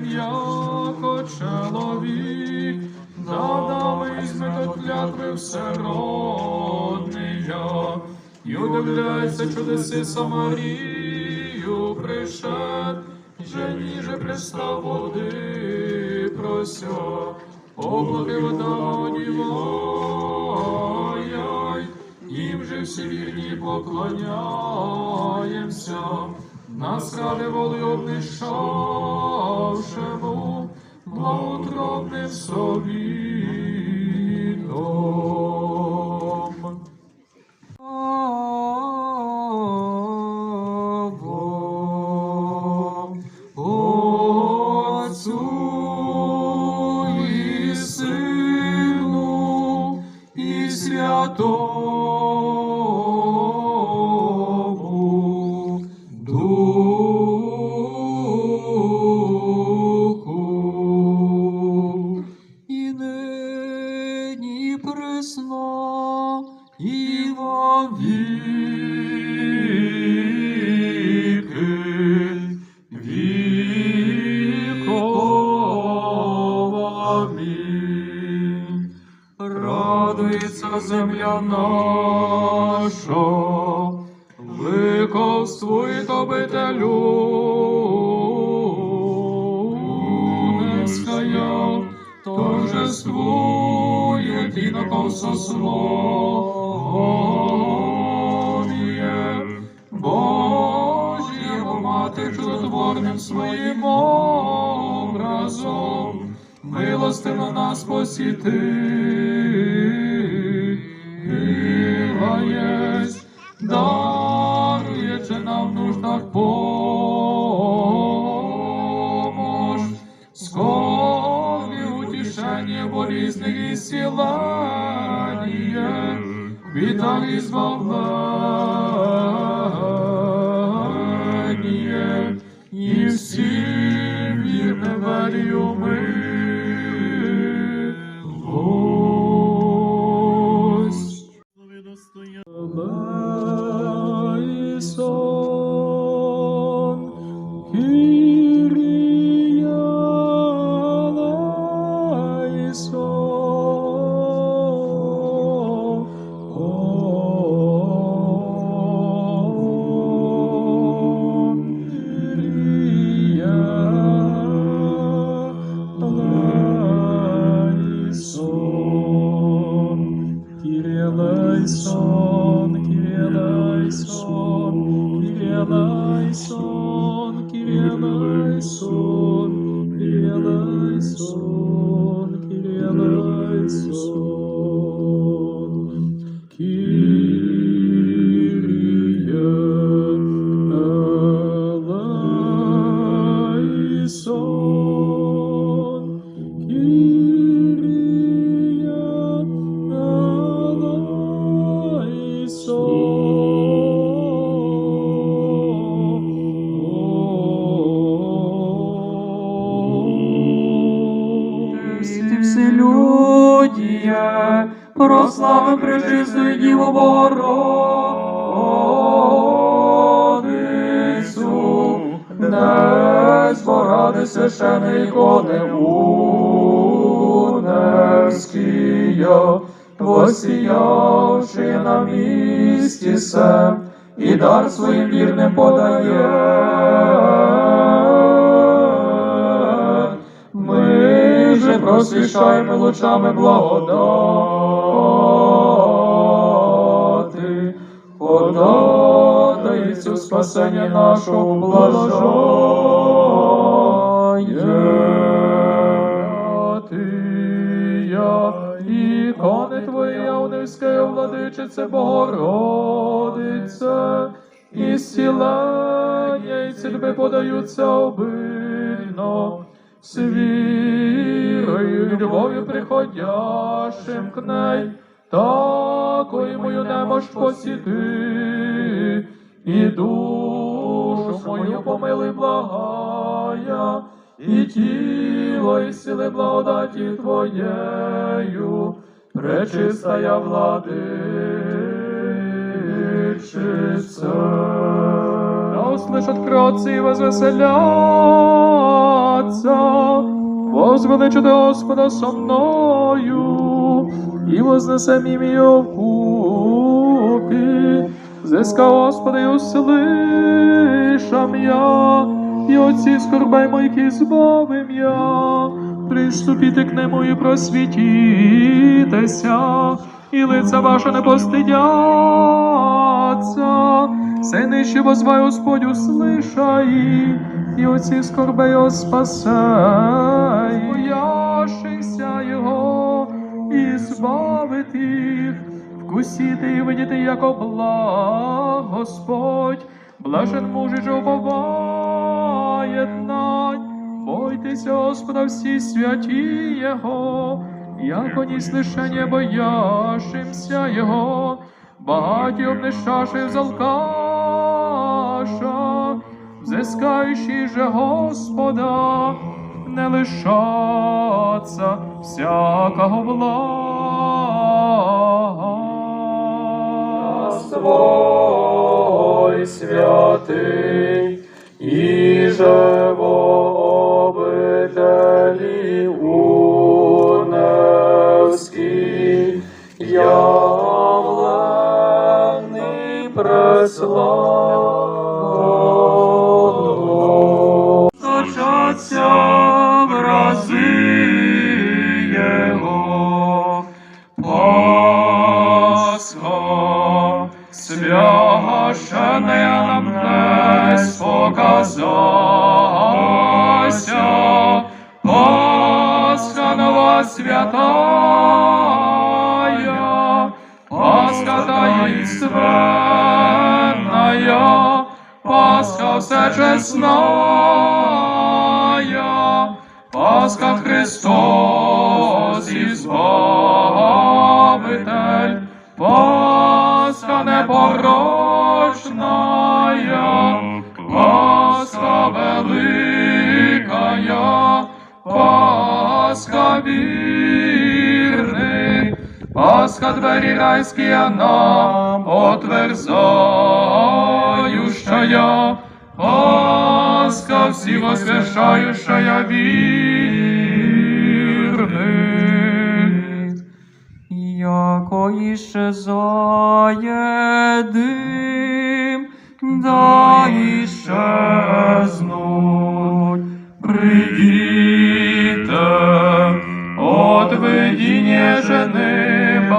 воплощаєм, яко чоловік, дав нам до клятви всеродний я, і удивляється чудеси Самарію пришед, же пристав води прося, облаки вода їм же всі вірні поклоняємося, нас ради воли обнищавшему, благоутробним совітом. Радується земля наша, виковствує обителю. Неская торжествует и на сословие. Божьего Мати чудотворним своїм образом, милостиво нас посіти. И исцелание, беда eleison, Kyrie eleison, Kyrie eleison, прослави пречистої Діву Богородицю, не зборади священої ікони Уневськія, посіявши на місці се, і дар своїм вірним подає. Ми же просвіщаємо лучами благодати, спасення нашого блажає. Ти я, ікони Твоя, унивська владичице Богородице, і зцілення, і цільби подаються обильно, з вірою і любов'ю приходящим к ней, такою мою немощ посіти, і душу мою помилуй благая, і тіло, і сили благодаті Твоєю, пречистая влади. случится. Да услышат кротцы и возвеселятся. Возвеличит Господа со мною, и вознесем имя в. Зиска Господа и услышам я, и от всіх скорбей моїх избавим я. Приступіте к нему і просвітітеся, і лиця ваше не постидяться. Сей нижче возвай Господь услышай, і от всіх скорбей спасай. Бояшися його, і збавити їх, вкусіти і видіти, яко благ Господь, блажен муж, що уповає нань. Бойтеся Господа всі святі Його, як они слышание бояшимся Його, багаті обнищаши взалкаша, взискаючи же Господа, не лишаться всякого блага. Свой святый, і живо обителі уневський, явленный преслав. Показася, Пасха нова святая, Пасха таинственная, Пасха всечесная, Пасха Христос вірний, Пасха двері райські нам отверзающая, Пасха всі возвещающая вірний. Яко исчезає дим, да исчезнуть.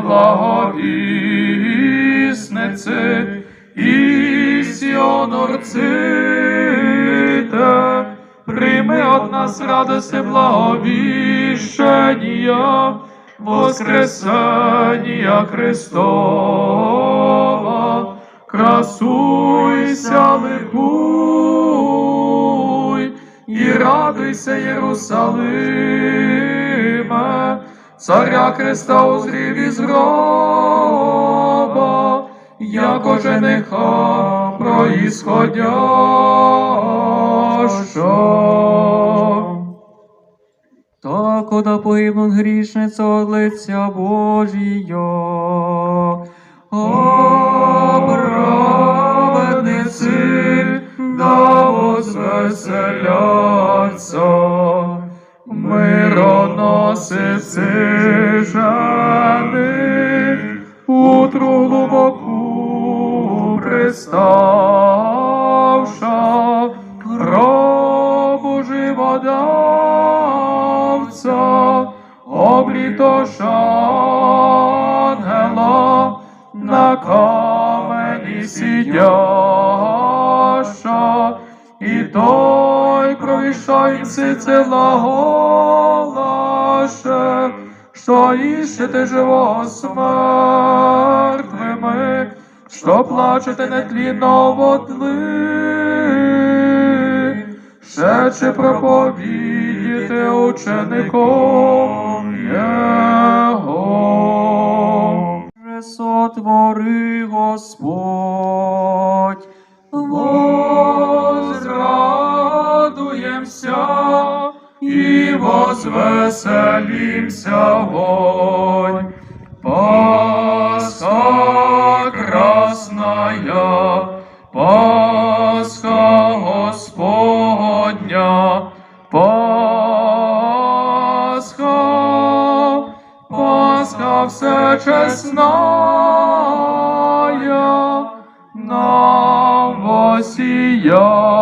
Жени благовісниці, і сіонорците, прийми от нас радости благовіщення, воскресення Христова, красуйся, ликуй, і радуйся, Єрусалиме, царя Христа узрів із гроба, яко жениха происходяща. Так, коли погибнуть грішниця от лиця Божія. Праведниці, да возвеселяться, мироносиці жени, утру глубоку приставша, гробу живодавця, облітоша ангела, на камені сидяша, і той провіщається ціла голаше, що іщете живого смертвими, що плачете нетлінно водли, ще чи проповідіте учеником Його. Сотвори Господь радуйся і возвеселімся вонь. Пасха красная, Пасха Господня, Пасха, Пасха всечесная, нам восія.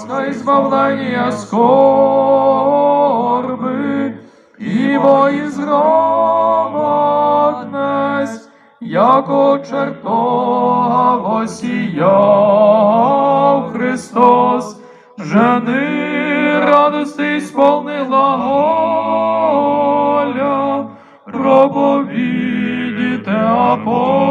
О Пасха избавлення скорби, і мої згромаднесь, яко чертога восіяв Христос, жени радости сповнила голя, проповідіте апостолом.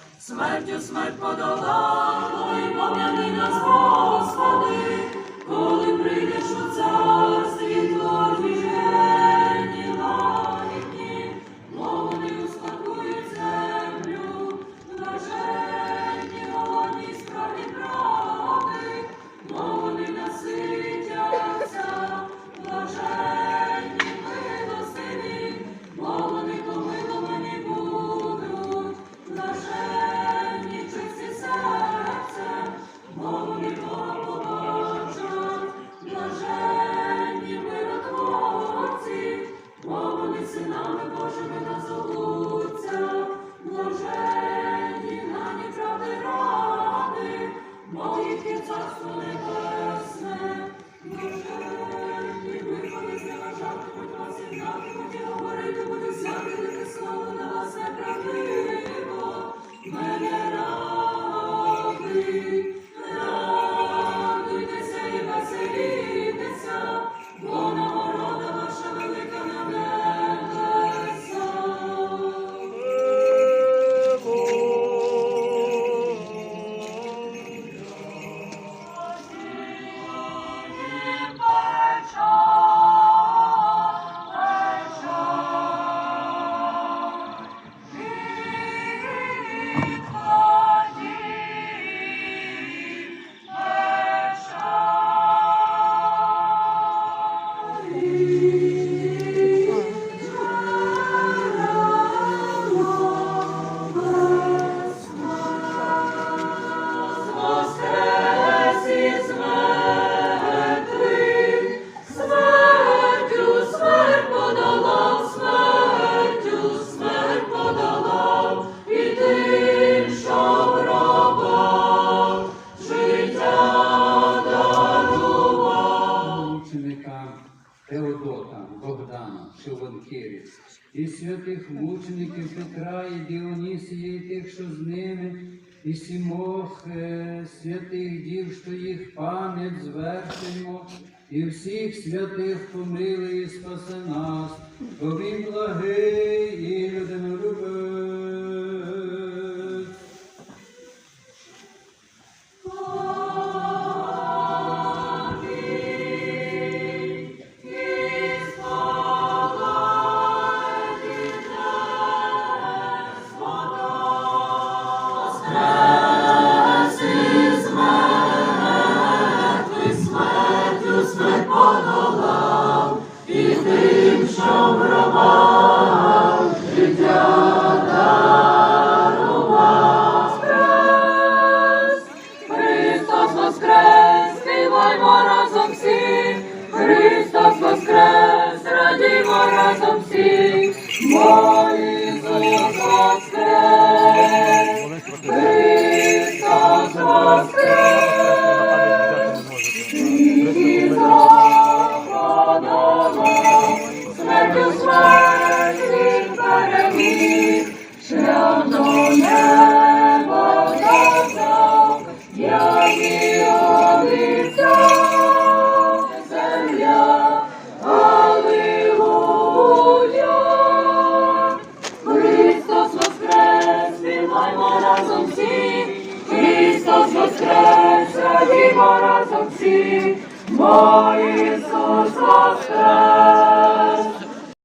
смертю смерть подолав, ними, і сімох е, святих дів, що їх пам'ять звершимо, і всіх святих помили і спасе нас, бо він благий і людинолюбець.